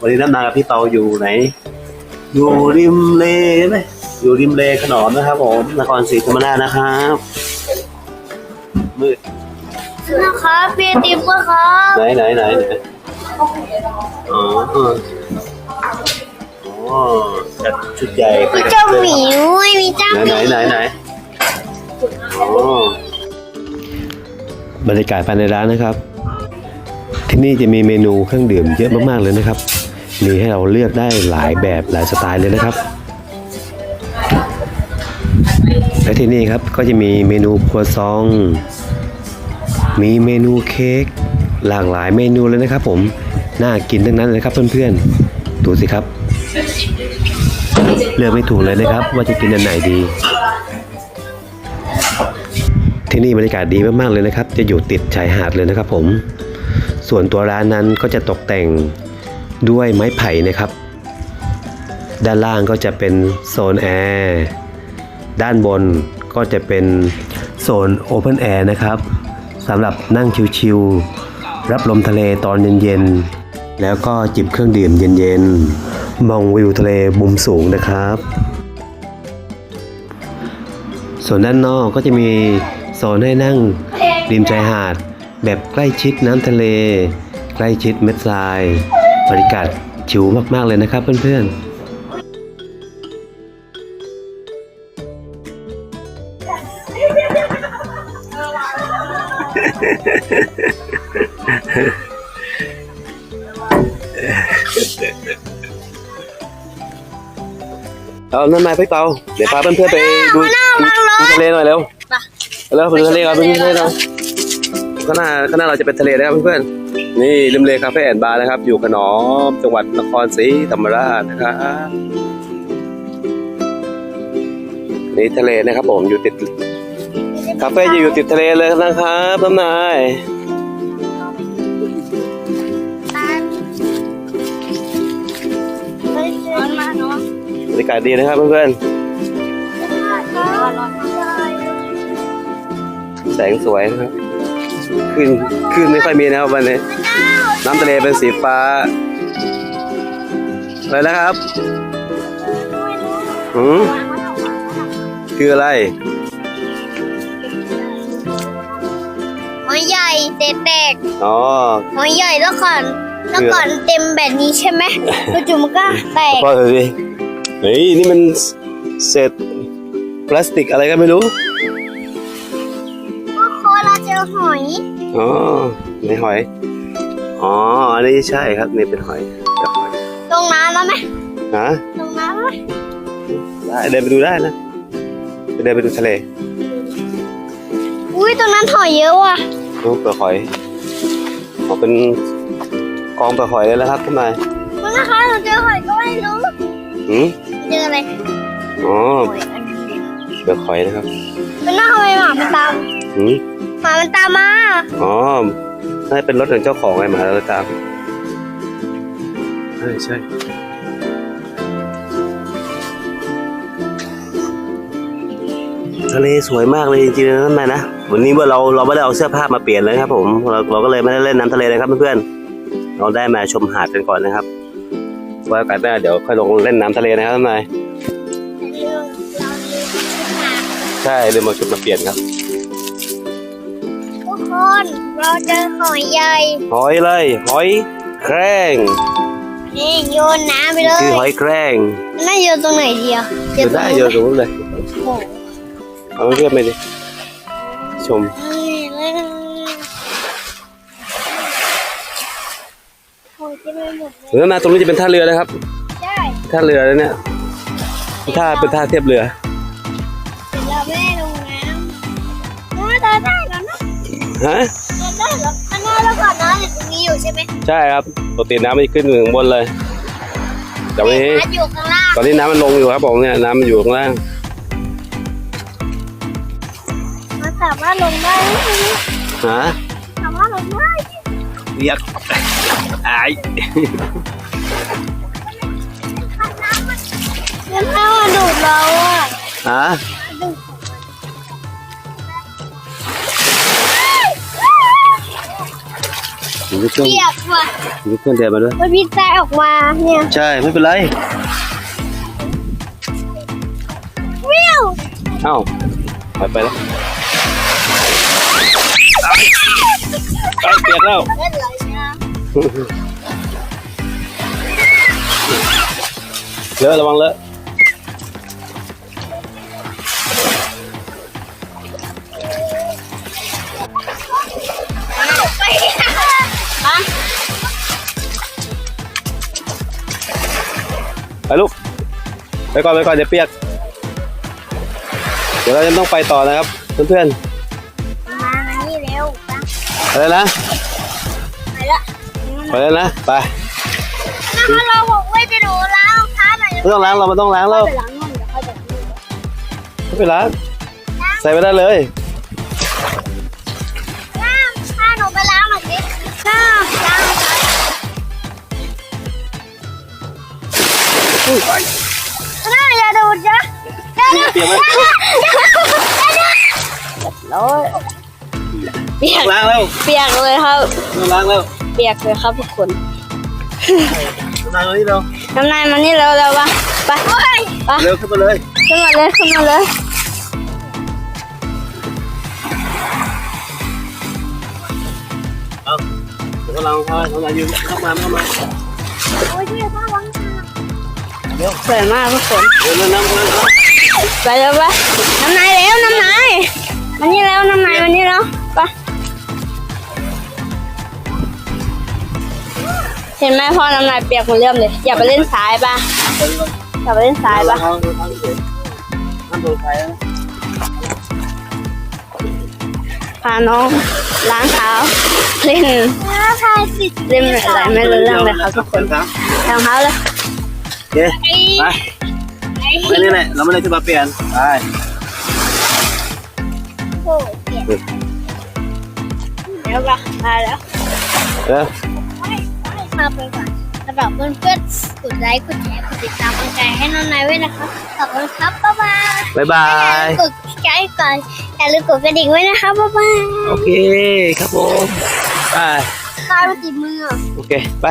วันนี้น้ำนากับพี่เปาอยู่ไหน อยู่ริมเลไหมอยู่ริมเลขนอมนะครับผมนครศรีธรรมราชนะครับมืดนะครับพี่ติ๊บก็ครับไหนไหนไหนไหนอ๋ออ๋อจัดชุดใหญ่ไปมีกับเจ้าเพื่อนหมีด้วยมีเจ้าหไหนมีไหนไหนไหนอ๋อบรรยากาศภายในร้านนะครับ ที่นี่จะมีเมนูเครื่องดื่มเยอะมากๆเลยนะครับ มีให้เราเลือกได้หลายแบบหลายสไตล์เลยนะครับ และที่นี่ครับก็จะมีเมนูครัวซอง มีเมนูเค้กหลากหลายเมนูเลยนะครับ ผมน่ากินทั้งนั้นเลยครับเพื่อนๆดูสิครับ เลือกไม่ถูกเลยนะครับ ว่าจะกินอันไหนดี ที่นี่บรรยากาศดีมากๆเลยนะครับ จะอยู่ติดชายหาดเลยนะครับผม ส่วนตัวร้านนั้นก็จะตกแต่งด้วยไม้ไผ่นะครับ ด้านล่างก็จะเป็นโซนแอร์ด้านบนก็จะเป็นโซนโอเพนแอร์นะครับสำหรับนั่งชิวๆรับลมทะเลตอนเย็นๆ แล้วก็จิบเครื่องดื่มเย็นๆ มองวิวทะเลมุมสูงนะครับ ส่วนด้านนอกก็จะมีโซนให้นั่งริมชายหาด แบบใกล้ชิดน้ำทะเล ใกล้ชิดเม็ดทราย บรรยากาศชิวมากๆเลยนะครับเพื่อนๆเอานั่นมาพี่เปาเดี๋ยวพาเพื่อนๆไปดูดูดูทะเลหน่อยเร็วแล้วไปดูทะเลกันไปดูทะเลหน่อย ข้างหน้าข้างหน้าเราจะเป็นทะเลนะครับเพื่อนๆนี่ริมเลคาเฟ่แอนด์บาร์นะครับ อยู่ขนอมจังหวัดนครศรีธรรมราชนะครับนี่ทะเลนะครับ ผมอยู่ติดคาเฟ่จะอยู่ติดทะเลเลยนะครับน้ำนายร้อนมากเนาะบรรยากาศดีนะครับเพื่อนๆแสงสวยนะครับ ขึ้นขึ้นไม่ค่อยมีนะครับวันนี้น้ำทะเลเป็นสีฟ้าอะไรนะครับหืมคืออะไรหอยใหญ่เด็ดแตกอ๋อหอยใหญ่แล้วก่อนแล้วก่อนเต็มแบบนี้ใช่ไหมจู่ๆมันก็แตกพ่อเธอดิเฮ้ยนี่มันเศษพลาสติกอะไรก็ไม่รู้ก็โคเราเจ อหอย อ๋อในหอย อ๋อ อันนี้ใช่ครับนี่เป็นหอยกับหอยลงน้ำแล้วไหมฮะลงน้ำแล้วไหมได้เดินไปดูได้นะไปเดินไปดูทะเล อุ้ยตรงนั้นหอยเยอะว่ะดูเปลือกหอยอ๋อเป็นกองเปลือกหอยเลยแล้วครับท่านนายคุณนะคะเราเจอหอยก็ไม่รู้หืมเจออะไรอ๋อหอยอันนี้เปลือกหอยนะครับมันน่าทำไมหมามันตามหืมห มามันตามมา อ๋อน่าจะเป็นรถของเจ้าของไงหมาเราตามใช่ใช่ทะเลสวยมากเลยจริงๆนะท่นนายนะวันนี้ว่าเราเราไม่ได้เอาเสื้อผ้ามาเปลี่ยนเลยครับ ผมเราเราก็เลยไม่ได้เล่นน้ำทะเลเลยครับเพื่อนๆเราได้มาชมหาดกันก่อนนะครับไว่ากันหน้าเดี๋ยวค่อยลงเล่นน้ำทะเลนะครับท่านนายเรื่องเริ่มใช่เลยมาชุดมาเปลี่ยนครับ คนเราเจอหอยใหญ่ หอยเลย หอยแครงนี่โยนน้ำไปเลยคือหอยแครงน่าโยนตรงไหนดีอะเดี๋ยวได้เดี๋ยวสมมติเลยโอ้โหเอาเพื่อนไปดิชมนี่เลยโอ้ยเต็มไปหมดเลยแล้วนาตรงนี้จะเป็นท่าเรือนะครับได้ท่าเรือแล้วเนี่ยท่าเป็นท่าเทียบเรือ เดี๋ยวเราไม่ได้ลงน้ำน้าตาได้แล้วนะ ฮะเดินได้แล้วอันนั้นแล้วก่อนนะเดี๋ยวตรงนี้อยู่ใช่ไหมใช่ครับปกติน้ำมันจะขึ้นถึงบนเลยแต่วันนี้น้าอยู่ข้างล่างตอนนี้น้ำมันลงอยู่ครับผมเนี่ยน้ำมันอยู่ข้างล่างมันสามารถลงได้ไหมฮะสามารถลงได้เรียกไอ้เดี๋ยวถ้ามันดูดเราอะฮะ มีเครื่องเปียกว่ะมีเครื่องเดินมาด้วยมันพิษใจออกมาเนี่ยใช่ไม่เป็นไรวิวเอ้าไปไปแล้วเอาเปียกแล้วเล่นอะไรเนี่ยเลอะระวังเลอะ ไปลูก ไปก่อนไปก่อนเดี๋ยวเปียก เดี๋ยวเราจะต้องไปต่อนะครับเพื่อนมานี่เร็วไปๆอะไรนะ ไปละไปแล้วนะ ไปนะคะเราบอกว่าจะดูล้างเท้าหน่อยไม่ต้องล้างเราไม่ต้องล้างแล้วไปล้างนู่นเดี๋ยวเขาจะไม่เป็นไรใส่ไปได้เลย น่าอย่าดูจ้ะอย่าดูเปียกไหมแล้วเปียกล้างแล้วเปียกเลยครับไม่ต้องล้างแล้วเปียกเลยครับทุกคนล้างตรงนี้เร็วน้ำนายมานี่เร็วเร็วๆไปไปไปเร็วขึ้นมาเลยขึ้นมาเลยขึ้นมาเลยเอาเดี๋ยวเราเข้าเข้ามายืนเข้ามาเข้ามาโอ้ยพี่ข้าวังเร็ว สวยมากทุกคนเร็วน้ำน้ำน้ำไปเร็วไปน้ำนายเร็วน้ำนายมานี่เร็วน้ำนายมานี่เร็วไปเห็นไหมพ่อน้ำนายเปียกหมดเรื่องเลย อย่าไปเล่นสายป่ะอย่าไปเล่นสายป่ะเอาเอาเอาเฉยห้ามโดนใครนะพาน้องล้างเท้าเล่นเล่นอะไรไม่รู้เรื่องเลยครับทุกคนครับรองเท้าเลยโอ เคไปไปนี่แหละเราไม่ได้ขึ้นมาเปลี่ยนไปโอ้เปลี่ยนแล้วก็มาแล้วเร็วมาไปก่อนสำหรับเพื่อนๆกดไลค์กดแชร์กดติดตามกดใจให้น้องนายไว้นะคะขอบคุณครับบ๊ายบายบ๊ายบายกดใจก่อนอย่าลืมกดกระดิ่งไว้นะคะบ๊ายบายโอเคครับผมไปตายมาติดมือโอเคไป